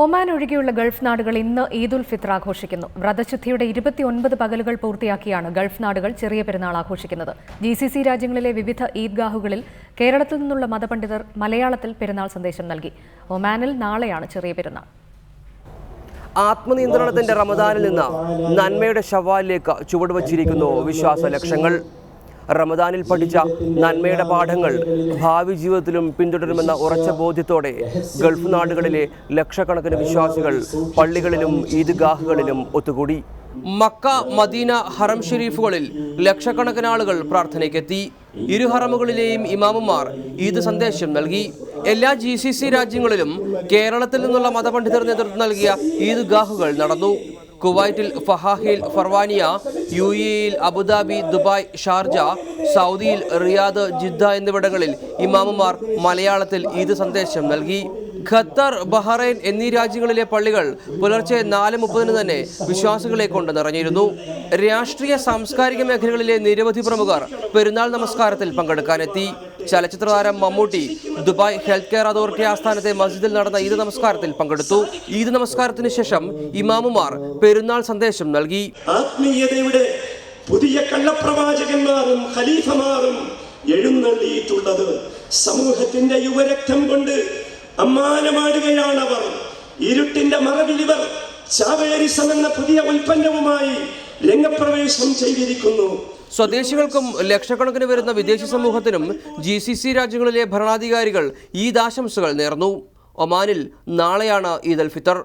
Oman ഒഴികെയുള്ള Gulf നാടുകൾ ഇന്ന് ഈദുൽ ഫിത്ർ ആഘോഷിക്കുന്നു. വ്രതശുദ്ധിയുടെ ഇരുപത്തിയൊൻപത് പകലുകൾ പൂർത്തിയാക്കിയാണ് ഗൾഫ് നാടുകൾ ചെറിയ പെരുന്നാൾ ആഘോഷിക്കുന്നത്. ജി സി സി രാജ്യങ്ങളിലെ വിവിധ ഈദ്ഗാഹുകളിൽ കേരളത്തിൽ നിന്നുള്ള മതപണ്ഡിതർ മലയാളത്തിൽ പെരുന്നാൾ സന്ദേശം നൽകി. ഒമാനിൽ നാളെയാണ് ചെറിയ പെരുന്നാൾ. ആത്മനിയന്ത്രണത്തിന്റെ റമദാനിൽ നിന്ന് നന്മയുടെ ഷവാലിലേക്ക് ചുവടുവച്ചിരിക്കുന്നു വിശ്വാസ ലക്ഷ്യങ്ങൾ. റമദാനിൽ പഠിച്ച നന്മയുടെ പാഠങ്ങൾ ഭാവി ജീവിതത്തിലും പിന്തുടരുമെന്ന ഉറച്ച ബോധ്യത്തോടെ ഗൾഫ് നാടുകളിലെ ലക്ഷക്കണക്കിന് വിശ്വാസികൾ പള്ളികളിലും ഈദ്ഗാഹുകളിലും ഒത്തുകൂടി. മക്ക മദീന ഹറം ഷെരീഫുകളിൽ ലക്ഷക്കണക്കിന് ആളുകൾ പ്രാർത്ഥനയ്ക്കെത്തി. ഇരു ഹറമുകളിലെയും ഇമാമുമാർ ഈദ് സന്ദേശം നൽകി. എല്ലാ ജി രാജ്യങ്ങളിലും കേരളത്തിൽ നിന്നുള്ള മതപണ്ഡിതർ നേതൃത്വം നൽകിയ ഈദ്ഗാഹുകൾ നടന്നു. കുവൈറ്റിൽ ഫഹാഹിൽ ഫർവാനിയ യു എയിൽ അബുദാബി ദുബായ് ഷാർജ സൗദിയിൽ റിയാദ് ജിദ്ദ എന്നിവിടങ്ങളിൽ ഇമാമുമാർ മലയാളത്തിൽ ഈദ് സന്ദേശം നൽകി. ഖത്തർ ബഹ്റൈൻ എന്നീ രാജ്യങ്ങളിലെ പള്ളികൾ പുലർച്ചെ നാല് മുപ്പതിന് തന്നെ വിശ്വാസികളെ കൊണ്ട് നിറഞ്ഞിരുന്നു. രാഷ്ട്രീയ സാംസ്കാരിക മേഖലകളിലെ നിരവധി പ്രമുഖർ പെരുന്നാൾ നമസ്കാരത്തിൽ പങ്കെടുക്കാനെത്തി. ചലച്ചിത്ര താരം Mammootty Dubai health care authority ആസ്ഥാനത്തെ മസ്ജിദിൽ നടന്ന ഈദ് നമസ്കാരത്തിൽ പങ്കെടുത്തു. ഈദ് നമസ്കാരത്തിന് ശേഷം ഇമാമുമാർ പെരുന്നാൾ സന്ദേശം നൽകി. ആത്മീയതയുടെ പുതിയ കള്ളപ്രവാചകന്മാരും ഖലീഫമാരും എഴുന്നള്ളിയിട്ടുള്ളത് സമൂഹത്തിന്റെ യുവരക്തം കൊണ്ട് അമ്മാനമാടുകയാണവർ ഇരുട്ടിന്റെ മറവിലിവർ ചാവേരിസം എന്ന പുതിയ ഉൽപ്പന്നവുമായി രംഗപ്രവേശം ചെയ്തിരിക്കുന്നു. സ്വദേശികൾക്കും ലക്ഷക്കണക്കിന് വരുന്ന വിദേശ സമൂഹത്തിനും ജി സി സി രാജ്യങ്ങളിലെ ഭരണാധികാരികൾ ഈദ് ആശംസകൾ നേർന്നു. ഒമാനിൽ നാളെയാണ് ഈദ് അൽ ഫിത്തർ.